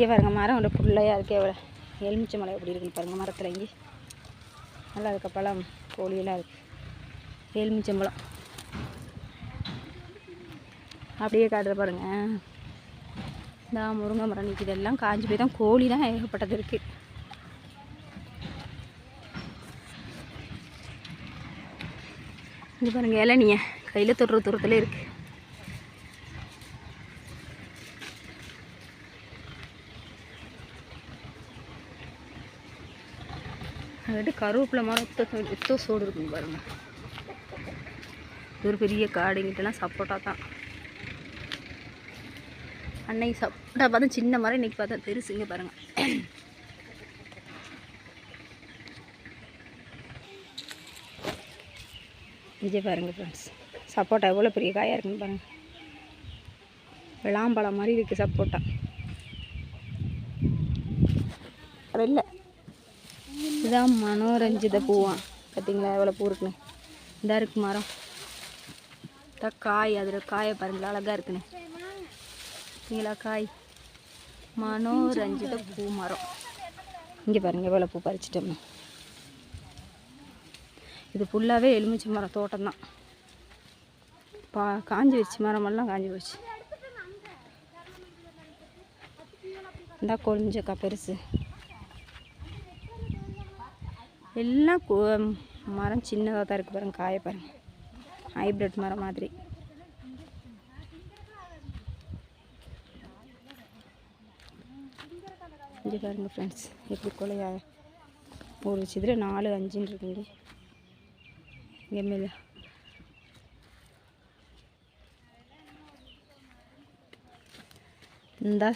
இங்கே பாருங்க மரம் ஒரு புள்ளையாக இருக்கே எவ்வளோ. எலுமிச்சை மலை எப்படி இருக்குன்னு பாருங்கள் மரத்தில் இங்கே. நல்லா இருக்க பழம் கோழியெல்லாம் இருக்குது எலுமிச்சம்பழம் அப்படியே காட்டுற பாருங்க. இந்த முருங்கை மரம் நிற்கிது எல்லாம் காஞ்சி போய் தான் கோழி தான் ஏகப்பட்டது இருக்குது இது பாருங்க இளநிய கையில் தொடுற தூரத்தில் இருக்குது அங்கிட்டு கருவேப்பிலை மரம் எத்தோ எத்தோ சோடு இருக்குங்க பாருங்கள் இது ஒரு பெரிய காடுங்கிட்டலாம் சப்போட்டா தான். அன்னைக்கு சப்போட்டா பார்த்தா சின்ன மரம் இன்றைக்கி பார்த்தா பெருசுங்க பாருங்கள் விஜய் பாருங்கள் ஃப்ரெண்ட்ஸ் சப்போட்டா எவ்வளோ பெரிய காயாக இருக்குன்னு பாருங்கள் விளாம்பழம் மாதிரி இருக்குது சப்போட்டா. இல்லை. இதுதான் மனோரஞ்சித பூவான் பார்த்தீங்களா எவ்வளோ பூ இருக்குன்னு. இந்த இருக்கு மரம். இதான் காய். அதில் காயை பாருங்களா அழகாக இருக்குன்னு. பார்த்தீங்களா காய். மனோரஞ்சித பூ மரம். இங்கே பாருங்க எவ்வளோ பூ பறிச்சிட்டோம்னா இது ஃபுல்லாகவே எலுமிச்சை மரம் தோட்டம் தான். பா காஞ்சி வச்சு மரமெல்லாம் காஞ்சி போச்சு. இந்தா கொழிஞ்சக்கா பெருசு. எல்லாம் மரம் சின்னதாக தான் இருக்குது பாருங்க காய பாருங்க. ஹைப்ரிட் மரம் மாதிரி. இங்கே பாருங்க ஃப்ரெண்ட்ஸ் எப்படி கொலையா ஒரு சிதிர நாலு அஞ்சுன்னு இருக்குங்க. இங்கே மேலே. இந்த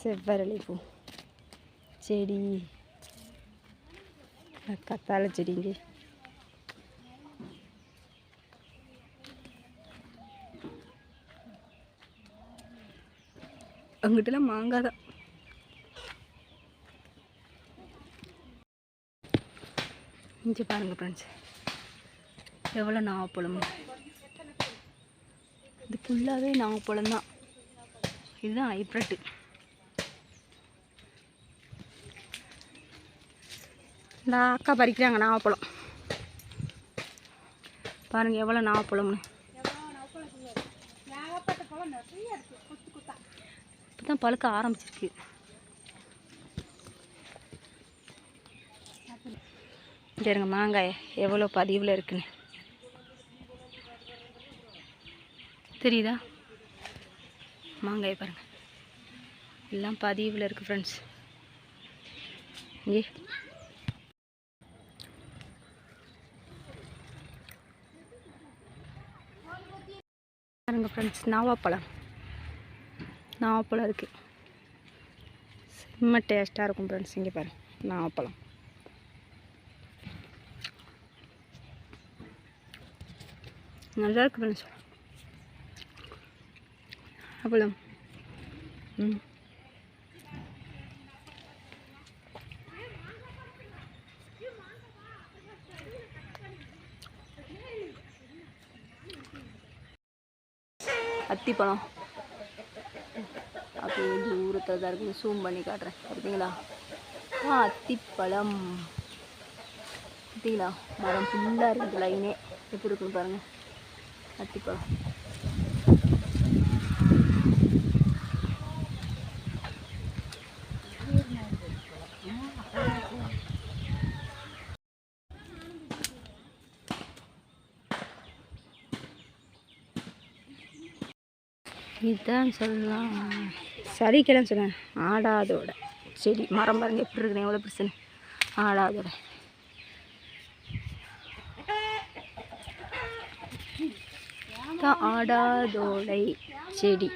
செவ்வரளி பூ. செடி. கத்தாழை செடிங்க அங்கிட்டலாம் மாங்காய் தான் இங்கே பாருங்கள் ஃப்ரெண்ட்ஸ் எவ்வளோ நாவப்பழம் இது ஃபுல்லாகவே நாவப்பழம் தான் இதுதான் ஹைப்ரிட்டு இந்த அக்கா பறிக்கிறாங்க நாவப்பழம். பாருங்கள் எவ்வளோ நாவப்பழம்னு. இப்போ தான் பழுக்க ஆரம்பிச்சிருக்கு. சரிங்க மாங்காய் எவ்வளோ பதிவில் இருக்குன்னு. தெரியுதா? மாங்காய் பாருங்கள் எல்லாம் பதிவில் இருக்குது ஃப்ரெண்ட்ஸ் இங்கே. பாருங்கள் ஃப்ரெண்ட்ஸ் நாவாப்பழம். நாவாப்பழம் இருக்குது செம்ம டேஸ்ட்டாக இருக்கும் ஃப்ரெண்ட்ஸ் இங்கே பாருங்க. நாவாப்பழம். நல்லா இருக்கு ஃப்ரெண்ட்ஸ் அப்பளம் ம். அத்திப்பழம் அப்படியே தூரத்தில் தான் இருக்குது ஜூம் பண்ணி காட்டுறேன். பார்த்தீங்களா? ஆ அத்திப்பழம் பார்த்தீங்களா? மரம் ஃபுல்லாக இருக்குது லைனே எப்படி இருக்குன்னு பாருங்கள் அத்திப்பழம் இதுதான் சொல்லலாம். சரிக்கெல்லாம் சொன்னேன். ஆடாதோட. செடி மரம் பாருங்க எப்படி இருக்குன்னு எவ்வளோ பெருசுன்னு. ஆடாதோட. ஆடாதோடை செடி.